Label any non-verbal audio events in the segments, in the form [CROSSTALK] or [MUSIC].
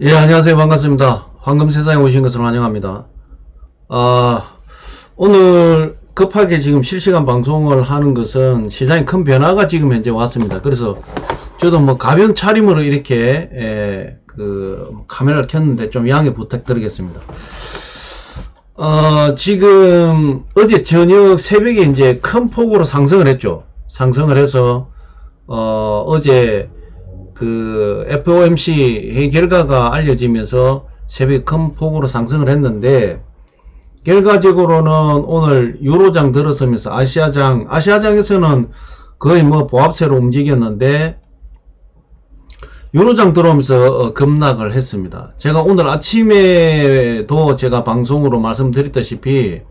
예, 안녕하세요. 반갑습니다. 황금 세상에 오신 것을 환영합니다. 아, 오늘 급하게 지금 실시간 방송을 하는 것은 시장에 큰 변화가 지금 현재 왔습니다. 그래서 저도 뭐 가벼운 차림으로 이렇게, 에, 그, 카메라를 켰는데 좀 양해 부탁드리겠습니다. 어, 지금 어제 저녁 새벽에 이제 큰 폭으로 상승을 했죠. 상승을 해서, 어, 어제 그 FOMC 회의 결과가 알려지면서 새벽에 큰 폭으로 상승을 했는데 결과적으로는 오늘 유로장 들어서면서 아시아장 아시아장에서는 거의 뭐 보합세로 움직였는데 유로장 들어오면서 어, 급락을 했습니다. 제가 오늘 아침에도 제가 방송으로 말씀드렸다시피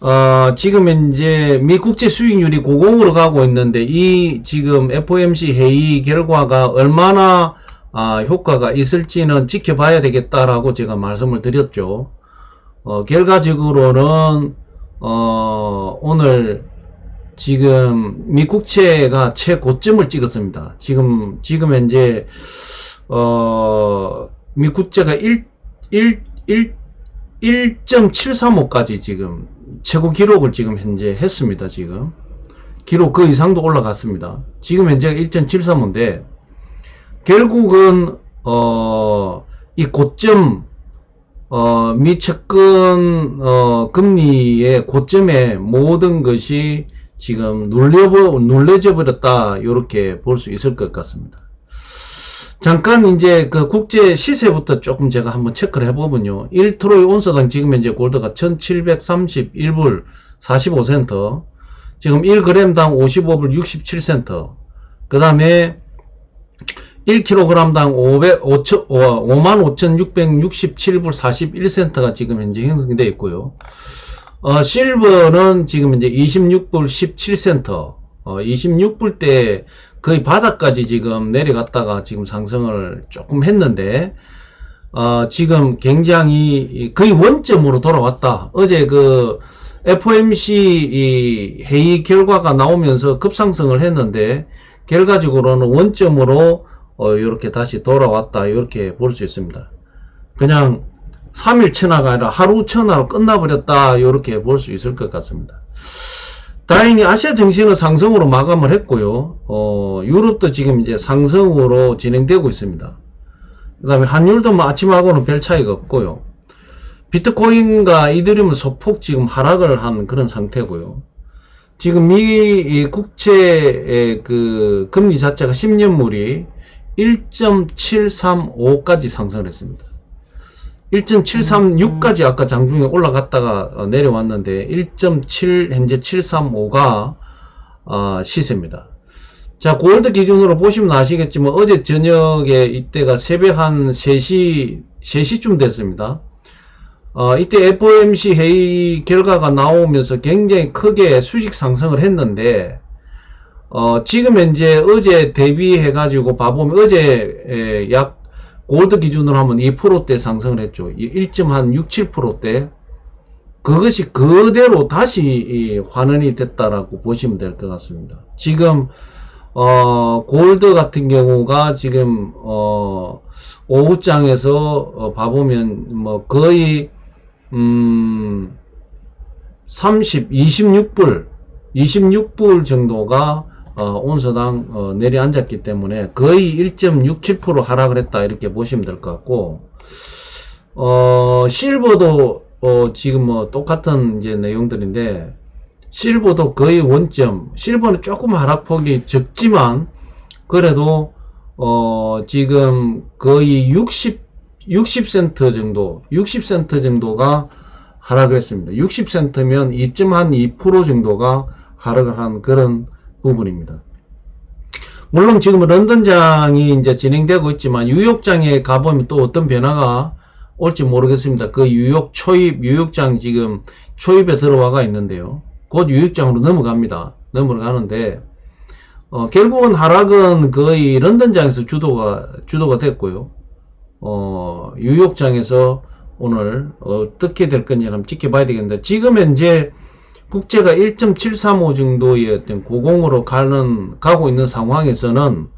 어, 지금 이제 미 국제 수익률이 고공으로 가고 있는데 이 지금 FOMC 회의 결과가 얼마나 아, 효과가 있을지는 지켜봐야 되겠다라고 제가 말씀을 드렸죠. 어, 결과적으로는 어, 오늘 지금 미 국채가 최고점을 찍었습니다. 지금 지금 현재 어, 미 국채가 1 1 1 1.735까지 지금 최고 기록을 지금 현재 했습니다. 지금 기록 그 이상도 올라갔습니다. 지금 현재가 1.735인데 결국은 어, 이 고점 어, 미 채권 어, 금리의 고점에 모든 것이 지금 눌려버 눌려져 버렸다 이렇게 볼 수 있을 것 같습니다. 잠깐 이제 그 국제 시세부터 조금 제가 한번 체크를 해보면요. 1트로이 온스당 지금 현재 골드가 1731불 45센터. 지금 1g당 55불 67센터. 그 다음에 1kg당 500, 5천, 55,667불 41센터가 지금 현재 형성이 되어 있고요. 어, 실버는 지금 이제 26불 17센터. 어, 26불대 거의 바닥까지 지금 내려갔다가 지금 상승을 조금 했는데 어, 지금 굉장히 거의 원점으로 돌아왔다. 어제 그 FOMC 회의 결과가 나오면서 급상승을 했는데 결과적으로는 원점으로 어, 이렇게 다시 돌아왔다. 이렇게 볼 수 있습니다. 그냥 3일 천하가 아니라 하루 천하로 끝나버렸다. 이렇게 볼 수 있을 것 같습니다. 다행히 아시아 증시는 상승으로 마감을 했고요. 어, 유럽도 지금 이제 상승으로 진행되고 있습니다. 그 다음에 환율도 뭐 아침하고는 별 차이가 없고요. 비트코인과 이더리움은 소폭 지금 하락을 한 그런 상태고요. 지금 미 국채의 그 금리 자체가 10년물이 1.735까지 상승을 했습니다. 1.736까지 아까 장중에 올라갔다가 어, 내려왔는데 1.7 현재 735가 어, 시세입니다. 자 골드 기준으로 보시면 아시겠지만 어제 저녁에 이때가 새벽 한 3시 3시쯤 됐습니다. 어, 이때 FOMC 회의 결과가 나오면서 굉장히 크게 수직 상승을 했는데 어, 지금 현재 어제 대비해 가지고 봐보면 어제 에, 약 골드 기준으로 하면 2%대 상승을 했죠. 1.67%대. 그것이 그대로 다시 환원이 됐다라고 보시면 될 것 같습니다. 지금 어, 골드 같은 경우가 지금 어, 오후장에서 어, 봐보면 뭐 거의 음, 30, 26불, 26불 정도가 어, 온서당 어, 내려앉았기 때문에 거의 1.67% 하락을 했다 이렇게 보시면 될 것 같고 어, 실버도 어, 지금 뭐 똑같은 이제 내용들인데 실버도 거의 원점 실버는 조금 하락폭이 적지만 그래도 어, 지금 거의 60 60센트 정도 60센트 정도가 하락을 했습니다. 60센트면 2.2% 정도가 하락을 한 그런 부분입니다. 물론 지금 런던장이 이제 진행되고 있지만 뉴욕장에 가보면 또 어떤 변화가 올지 모르겠습니다. 그 뉴욕 초입, 뉴욕장 지금 초입에 들어와가 있는데요. 곧 뉴욕장으로 넘어갑니다. 넘어가는데, 어, 결국은 하락은 거의 런던장에서 주도가, 주도가 됐고요. 어, 뉴욕장에서 오늘 어떻게 될 건지 한번 지켜봐야 되겠는데, 지금 현재 국제가 1.735 정도의 어떤 고공으로 가는 가고 있는 상황에서는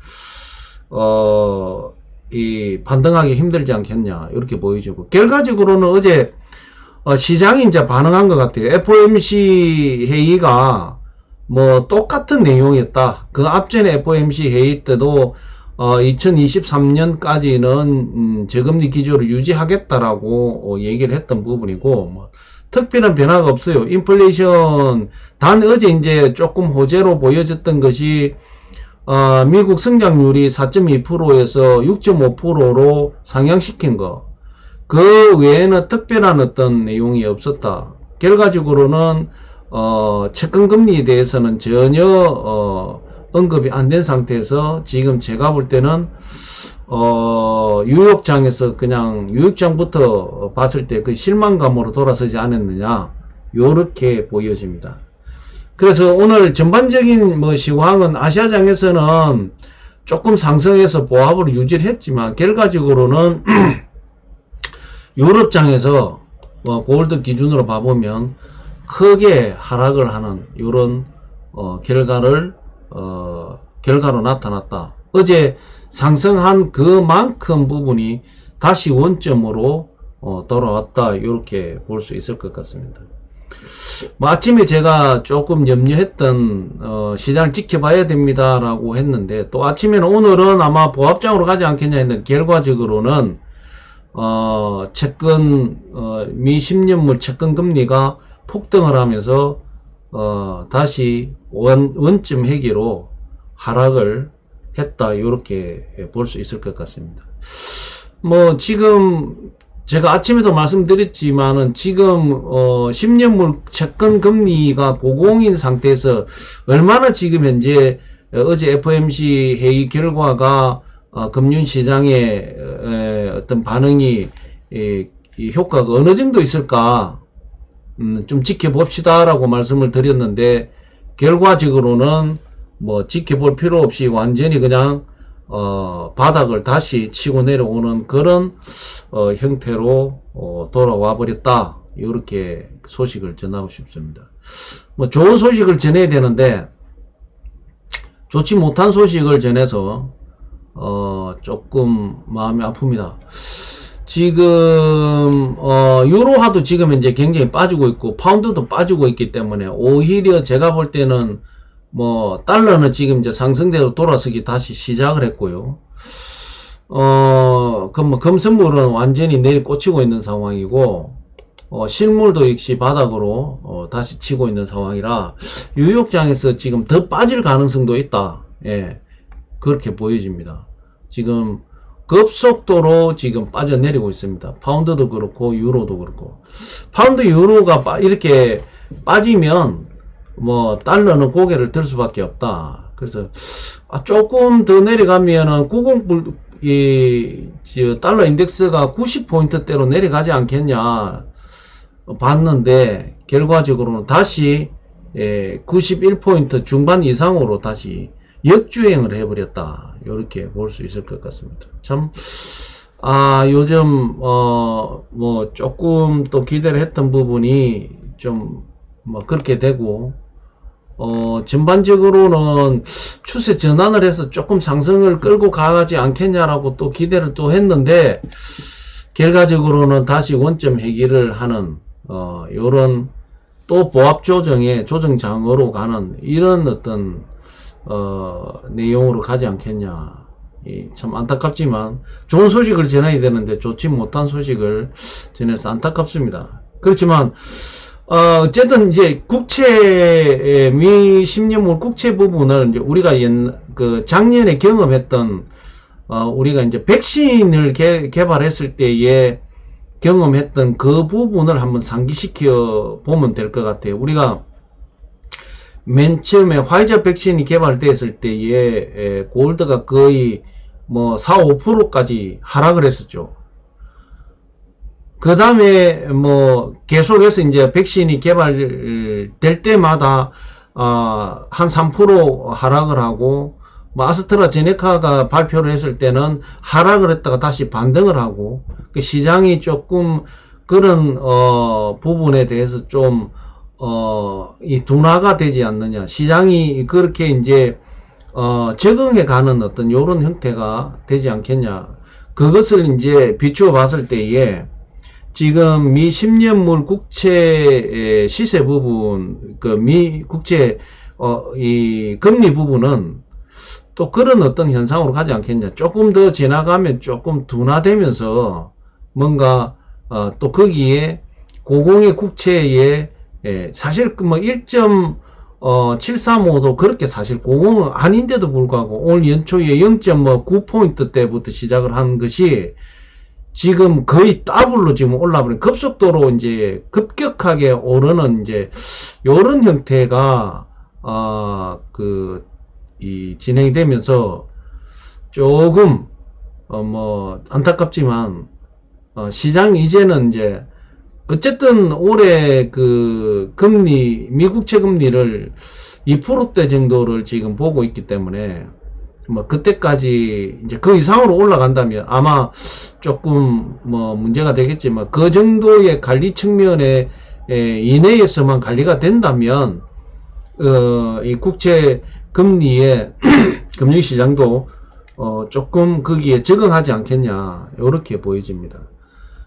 어 이 반등하기 힘들지 않겠냐 이렇게 보여지고 결과적으로는 어제 어, 시장이 이제 반응한 것 같아요. FOMC 회의가 뭐 똑같은 내용이었다. 그 앞전에 FOMC 회의 때도 어, 2023년까지는 음, 저금리 기조를 유지하겠다라고 어, 얘기를 했던 부분이고 뭐 특별한 변화가 없어요. 인플레이션 단 어제 이제 조금 호재로 보여졌던 것이 어, 미국 성장률이 4.2%에서 6.5%로 상향시킨 거. 그 외에는 특별한 어떤 내용이 없었다. 결과적으로는 어, 채권 금리에 대해서는 전혀 어, 언급이 안 된 상태에서 지금 제가 볼 때는 어, 유역장에서 그냥 유역장부터 봤을 때 그 실망감으로 돌아서지 않았느냐 요렇게 보여집니다. 그래서 오늘 전반적인 뭐 시황은 아시아장에서는 조금 상승해서 보합을 유지를 했지만 결과적으로는 [CLEARS THROAT] 유럽장에서 뭐 골드 기준으로 봐보면 크게 하락을 하는 이런 어, 결과를 어, 결과로 나타났다. 어제 상승한 그만큼 부분이 다시 원점으로 어, 돌아왔다 이렇게 볼 수 있을 것 같습니다. 뭐 아침에 제가 조금 염려했던 어, 시장을 지켜봐야 됩니다 라고 했는데 또 아침에는 오늘은 아마 보합장으로 가지 않겠냐 했는데 결과적으로는 어, 채권 어, 미 10년물 채권 금리가 폭등을 하면서 어, 다시 원, 원점 회기로 하락을 했다 이렇게 볼 수 있을 것 같습니다. 뭐 지금 제가 아침에도 말씀드렸지만은 지금 어 10년물 채권 금리가 고공인 상태에서 얼마나 지금 현재 어제 FOMC 회의 결과가 어, 금융시장의 에, 어떤 반응이 이, 이 효과가 어느 정도 있을까 음, 좀 지켜봅시다 라고 말씀을 드렸는데 결과적으로는 뭐 지켜볼 필요 없이 완전히 그냥 어, 바닥을 다시 치고 내려오는 그런 어, 형태로 어, 돌아와 버렸다. 이렇게 소식을 전하고 싶습니다. 뭐 좋은 소식을 전해야 되는데 좋지 못한 소식을 전해서 어, 조금 마음이 아픕니다. 지금 어, 유로화도 지금 이제 굉장히 빠지고 있고 파운드도 빠지고 있기 때문에 오히려 제가 볼 때는 뭐 달러는 지금 이제 상승대로 돌아서기 다시 시작을 했고요. 어, 그뭐 금선물은 완전히 내리 꽂히고 있는 상황이고 어, 실물도 역시 바닥으로 어, 다시 치고 있는 상황이라 뉴욕장에서 지금 더 빠질 가능성도 있다. 예, 그렇게 보여집니다. 지금 급속도로 지금 빠져내리고 있습니다. 파운드도 그렇고 유로도 그렇고 파운드 유로가 빠- 이렇게 빠지면 뭐 달러는 고개를 들 수밖에 없다. 그래서 아, 조금 더 내려가면은 90불 이 저, 달러 인덱스가 90포인트대로 내려가지 않겠냐 봤는데 결과적으로는 다시 예, 91포인트 중반 이상으로 다시 역주행을 해버렸다. 이렇게 볼 수 있을 것 같습니다. 참, 아, 요즘, 어, 뭐, 조금 또 기대를 했던 부분이 좀, 뭐, 그렇게 되고, 어, 전반적으로는 추세 전환을 해서 조금 상승을 끌고 가지 않겠냐라고 또 기대를 또 했는데, 결과적으로는 다시 원점 회귀를 하는, 어, 요런 또 보합 조정의 조정장으로 가는 이런 어떤 어, 내용으로 가지 않겠냐. 이, 참 안타깝지만 좋은 소식을 전해야 되는데 좋지 못한 소식을 전해서 안타깝습니다. 그렇지만 어, 어쨌든 이제 국채 미 10년물 국채 부분을 이제 우리가 옛, 그 작년에 경험했던 어, 우리가 이제 백신을 개, 개발했을 때에 경험했던 그 부분을 한번 상기시켜 보면 될 것 같아요. 우리가 맨 처음에 화이자 백신이 개발됐을 때에 에, 골드가 거의 뭐 4, 5%까지 하락을 했었죠. 그 다음에 뭐 계속해서 이제 백신이 개발될 때마다 어, 한 3% 하락을 하고 뭐 아스트라제네카가 발표를 했을 때는 하락을 했다가 다시 반등을 하고 그 시장이 조금 그런 어, 부분에 대해서 좀 어, 이 둔화가 되지 않느냐. 시장이 그렇게 이제, 어, 적응해 가는 어떤 요런 형태가 되지 않겠냐. 그것을 이제 비추어 봤을 때에 지금 미 10년물 국채의 시세 부분, 그 미 국채, 어, 이 금리 부분은 또 그런 어떤 현상으로 가지 않겠냐. 조금 더 지나가면 조금 둔화되면서 뭔가, 어, 또 거기에 고공의 국채에, 예, 사실 그뭐 1.735도 그렇게 사실 고공은 아닌데도 불구하고 오늘 연초에 0.9포인트 때부터 시작을 한 것이 지금 거의 더블로 지금 올라버린 급속도로 이제 급격하게 오르는 이제 요런 형태가 어그 이 진행이 되면서 조금 어 뭐 안타깝지만 어 시장 이제는 이제 어쨌든 올해 그 금리 미국채 금리를 2%대 정도를 지금 보고 있기 때문에 뭐 그때까지 이제 그 이상으로 올라간다면 아마 조금 뭐 문제가 되겠지만 그 정도의 관리 측면에 에, 이내에서만 관리가 된다면 어, 이 국채 금리의 [CLEARS THROAT] 금융시장도 어, 조금 거기에 적응하지 않겠냐 이렇게 보여집니다.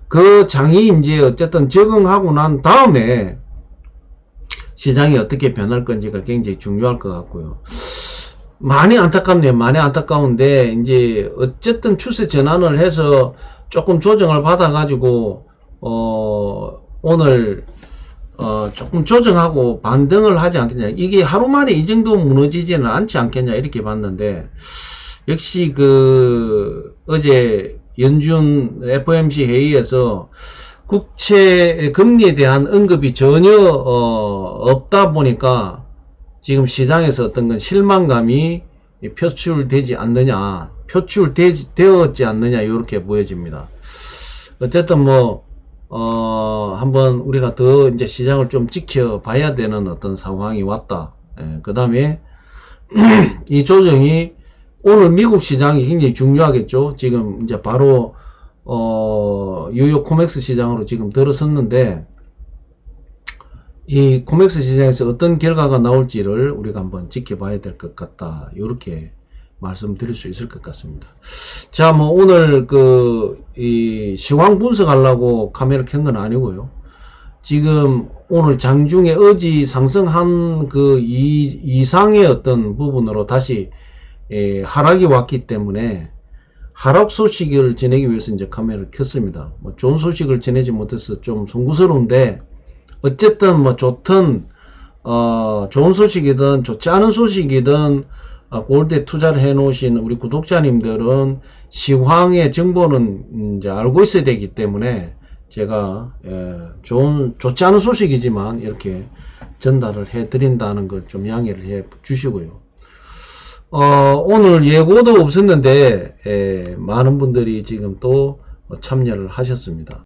그 장이 이제 어쨌든 적응하고 난 다음에 시장이 어떻게 변할 건지가 굉장히 중요할 것 같고요. 많이 안타깝네요. 많이 안타까운데 이제 어쨌든 추세 전환을 해서 조금 조정을 받아 가지고 어 오늘 어 조금 조정하고 반등을 하지 않겠냐. 이게 하루 만에 이 정도 무너지지는 않지 않겠냐 이렇게 봤는데 역시 그 어제 연준 FOMC 회의에서 국채 금리에 대한 언급이 전혀 어, 없다 보니까 지금 시장에서 어떤 건 실망감이 표출되지 않느냐, 표출되었지 않느냐 이렇게 보여집니다. 어쨌든 뭐 어, 한번 우리가 더 이제 시장을 좀 지켜봐야 되는 어떤 상황이 왔다. 예, 그 다음에 [CLEARS THROAT] 이 조정이 오늘 미국 시장이 굉장히 중요하겠죠. 지금 이제 바로 어, 뉴욕 코맥스 시장으로 지금 들어섰는데 이 코맥스 시장에서 어떤 결과가 나올지를 우리가 한번 지켜봐야 될 것 같다. 이렇게 말씀드릴 수 있을 것 같습니다. 자, 뭐 오늘 그 이 시황 분석하려고 카메라 켠 건 아니고요. 지금 오늘 장중에 어지 상승한 그 이, 이상의 어떤 부분으로 다시 예, 하락이 왔기 때문에 하락 소식을 전하기 위해서 이제 카메라를 켰습니다. 뭐 좋은 소식을 전하지 못해서 좀 송구스러운데 어쨌든 뭐 좋든 어, 좋은 소식이든 좋지 않은 소식이든 어, 골드에 투자를 해 놓으신 우리 구독자님들은 시황의 정보는 이제 알고 있어야 되기 때문에 제가 예, 좋은 좋지 않은 소식이지만 이렇게 전달을 해 드린다는 걸 좀 양해를 해 주시고요. 어, 오늘 예고도 없었는데 예, 많은 분들이 지금 또 참여를 하셨습니다.